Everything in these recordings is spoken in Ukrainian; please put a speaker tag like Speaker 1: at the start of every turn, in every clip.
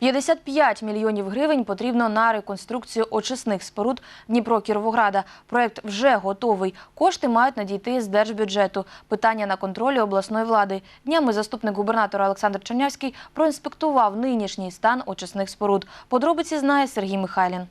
Speaker 1: 55 мільйонів гривень потрібно на реконструкцію очисних споруд Дніпро-Кіровограда. Проект вже готовий. Кошти мають надійти з держбюджету. Питання на контролі обласної влади. Днями заступник губернатора Олександр Чернявський проінспектував нинішній стан очисних споруд. Подробиці знає Сергій Михайлін.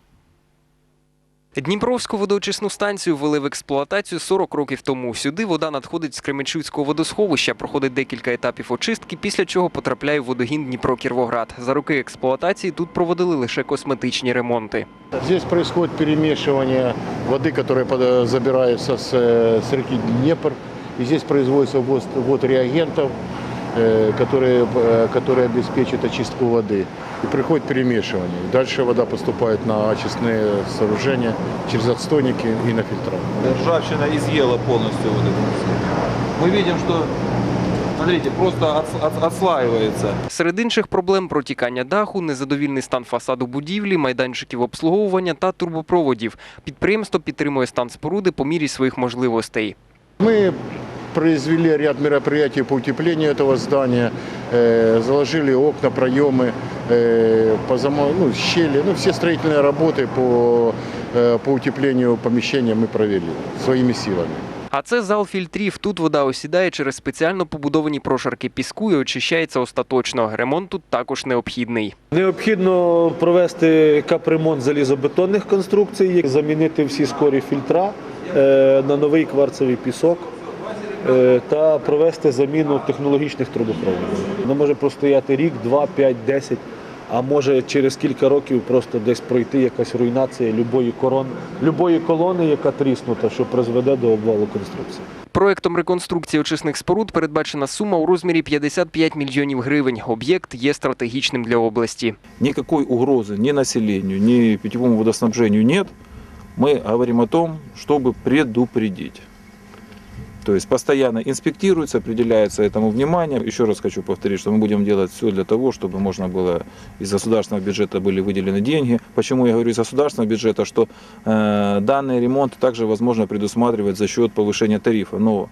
Speaker 2: Дніпровську водоочисну станцію ввели в експлуатацію 40 років тому. Сюди вода надходить з Кременчуцького водосховища, проходить декілька етапів очистки, після чого потрапляє в водогін Дніпро-Кіровоград. За роки експлуатації тут проводили лише косметичні ремонти.
Speaker 3: Здесь происходит перемешивание воды, которая под- забирается с, э, с реки Днепр. И здесь производится ввоз, ввод реагентов, э, которые, э, которые обеспечат очистку воды. И приходит перемешивание. Дальше вода поступает на очистные сооружения через отстойники и на фильтры.
Speaker 4: Ржавчина изъела полностью вот это всё. Мы видим, что, смотрите, просто отс- отс- отслаивается.
Speaker 2: Серед інших проблем протікання даху, незадовільний стан фасаду будівлі, майданчиків обслуговування та турбопроводів. Підприємство підтримує стан споруди по мірі своїх можливостей.
Speaker 3: Мы произвели ряд мероприятий по утеплению этого здания, э, заложили окна, проемы, э, по замо- ну, щели, ну, все строительные работы по, э, по утеплению помещения мы провели своими силами.
Speaker 2: А це зал фільтрів. Тут вода осідає через спеціально побудовані прошарки піску і очищається остаточно. Ремонт тут також необхідний.
Speaker 5: Необхідно провести капремонт залізобетонних конструкцій, замінити всі скорі фільтра е, на новий кварцевий пісок е, та провести заміну технологічних трубопроводів. Воно може простояти рік, два, п'ять, десять, а може через кілька років просто десь пройти якась руйнація любої корон, любої колони, яка тріснута, що призведе до обвалу конструкції.
Speaker 2: Проектом реконструкції очисних споруд передбачена сума у розмірі 55 мільйонів гривень. Об'єкт є стратегічним для області.
Speaker 4: Никакой угрозы ни населению, ни питьевому водоснабжению нет. Мы говорим о том, чтобы предупредить. То есть постоянно инспектируется, определяется этому внимание. Еще раз хочу повторить, что мы будем делать все для того, чтобы можно было из государственного бюджета были выделены деньги. Почему я говорю из государственного бюджета, что э, данный ремонт также возможно предусматривать за счет повышения тарифа. Но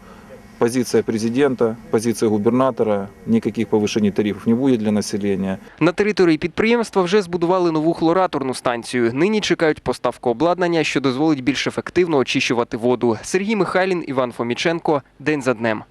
Speaker 4: позиция президента, позиция губернатора, никаких повышений тарифов не будет для населения.
Speaker 2: На території підприємства вже збудували нову хлораторну станцію. Нині чекають поставку обладнання, що дозволить більш ефективно очищувати воду. Сергій Михайлін, Іван Фоміченко. День за днем.